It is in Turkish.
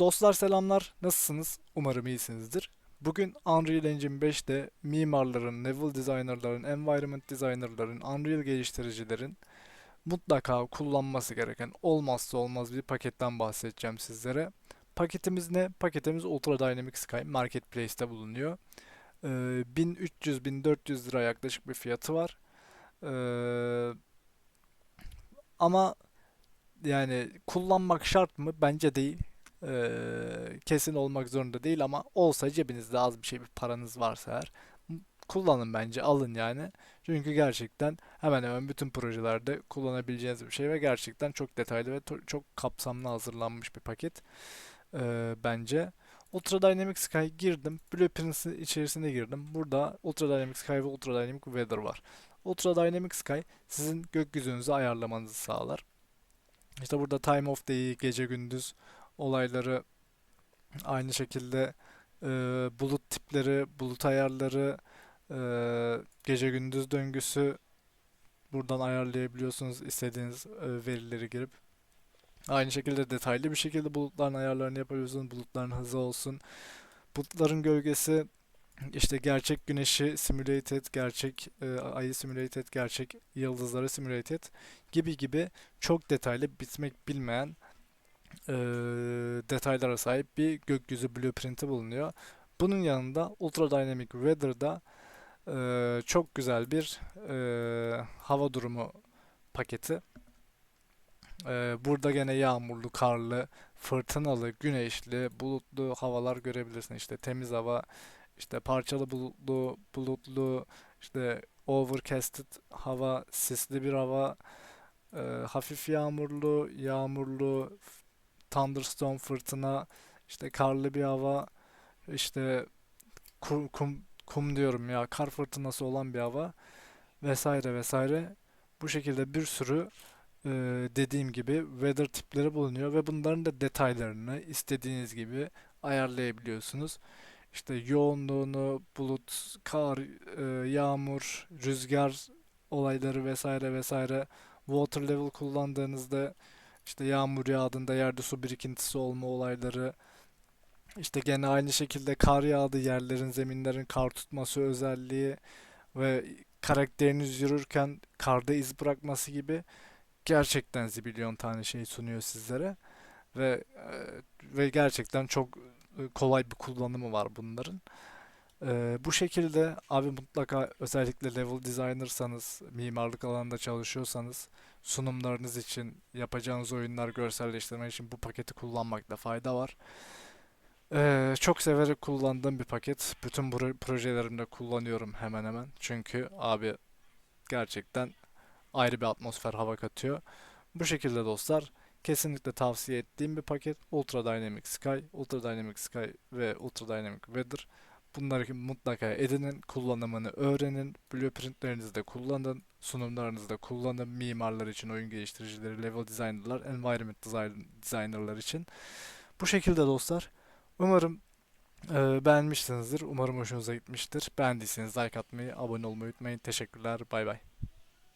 Dostlar selamlar, nasılsınız? Umarım iyisinizdir. Bugün Unreal Engine 5'te mimarların, level designerların, environment designerların, Unreal geliştiricilerin mutlaka kullanması gereken olmazsa olmaz bir paketten bahsedeceğim sizlere. Paketimiz ne? Paketimiz Ultra Dynamic Sky Marketplace'te bulunuyor. Ee, 1300-1400 lira yaklaşık bir fiyatı var. Ee, ama yani kullanmak şart mı? Bence değil. Ee, kesin olmak zorunda değil ama olsa cebinizde az bir şey bir paranız varsa eğer kullanın bence alın yani. Çünkü gerçekten hemen hemen bütün projelerde kullanabileceğiniz bir şey ve gerçekten çok detaylı ve çok kapsamlı hazırlanmış bir paket ee, bence. Ultra Dynamic Sky girdim. Blueprints'in içerisine girdim. Burada Ultra Dynamic Sky ve Ultra Dynamic Weather var. Ultra Dynamic Sky sizin gökyüzünüzü ayarlamanızı sağlar. İşte burada time of day, gece gündüz olayları aynı şekilde e, bulut tipleri, bulut ayarları, e, gece gündüz döngüsü buradan ayarlayabiliyorsunuz istediğiniz e, verileri girip. Aynı şekilde detaylı bir şekilde bulutların ayarlarını yapabiliyorsunuz. Bulutların hızı olsun. Bulutların gölgesi işte gerçek güneşi simülate et, gerçek e, ayı simülate et, gerçek yıldızları simülate et gibi gibi çok detaylı bitmek bilmeyen e, detaylara sahip bir gökyüzü blueprinti bulunuyor. Bunun yanında Ultra Dynamic Weather'da e, çok güzel bir e, hava durumu paketi. E, burada gene yağmurlu, karlı, fırtınalı, güneşli, bulutlu havalar görebilirsin. İşte temiz hava, işte parçalı bulutlu, bulutlu, işte overcasted hava, sisli bir hava, e, hafif yağmurlu, yağmurlu, thunderstorm, fırtına, işte karlı bir hava, işte kum, kum, kum diyorum ya, kar fırtınası olan bir hava vesaire vesaire. Bu şekilde bir sürü e, dediğim gibi weather tipleri bulunuyor ve bunların da detaylarını istediğiniz gibi ayarlayabiliyorsunuz. İşte yoğunluğunu, bulut, kar, e, yağmur, rüzgar olayları vesaire vesaire. Water level kullandığınızda işte yağmur yağdığında yerde su birikintisi olma olayları. İşte gene aynı şekilde kar yağdı yerlerin, zeminlerin kar tutması özelliği ve karakteriniz yürürken karda iz bırakması gibi gerçekten zibilyon tane şey sunuyor sizlere ve e, ve gerçekten çok e, kolay bir kullanımı var bunların. E, bu şekilde abi mutlaka özellikle level designer'sanız, mimarlık alanında çalışıyorsanız sunumlarınız için, yapacağınız oyunlar görselleştirmek için bu paketi kullanmakta fayda var. E, çok severek kullandığım bir paket. Bütün pro- projelerimde kullanıyorum hemen hemen. Çünkü abi gerçekten ayrı bir atmosfer hava katıyor. Bu şekilde dostlar kesinlikle tavsiye ettiğim bir paket Ultra Dynamic Sky, Ultra Dynamic Sky ve Ultra Dynamic Weather. Bunları mutlaka edinin, kullanımını öğrenin, blueprintlerinizde kullanın, sunumlarınızda kullanın, mimarlar için, oyun geliştiricileri, level designerlar, environment design- designerlar için. Bu şekilde dostlar. Umarım e, beğenmişsinizdir. Umarım hoşunuza gitmiştir. Beğendiyseniz like atmayı, abone olmayı unutmayın. Teşekkürler. Bay bay.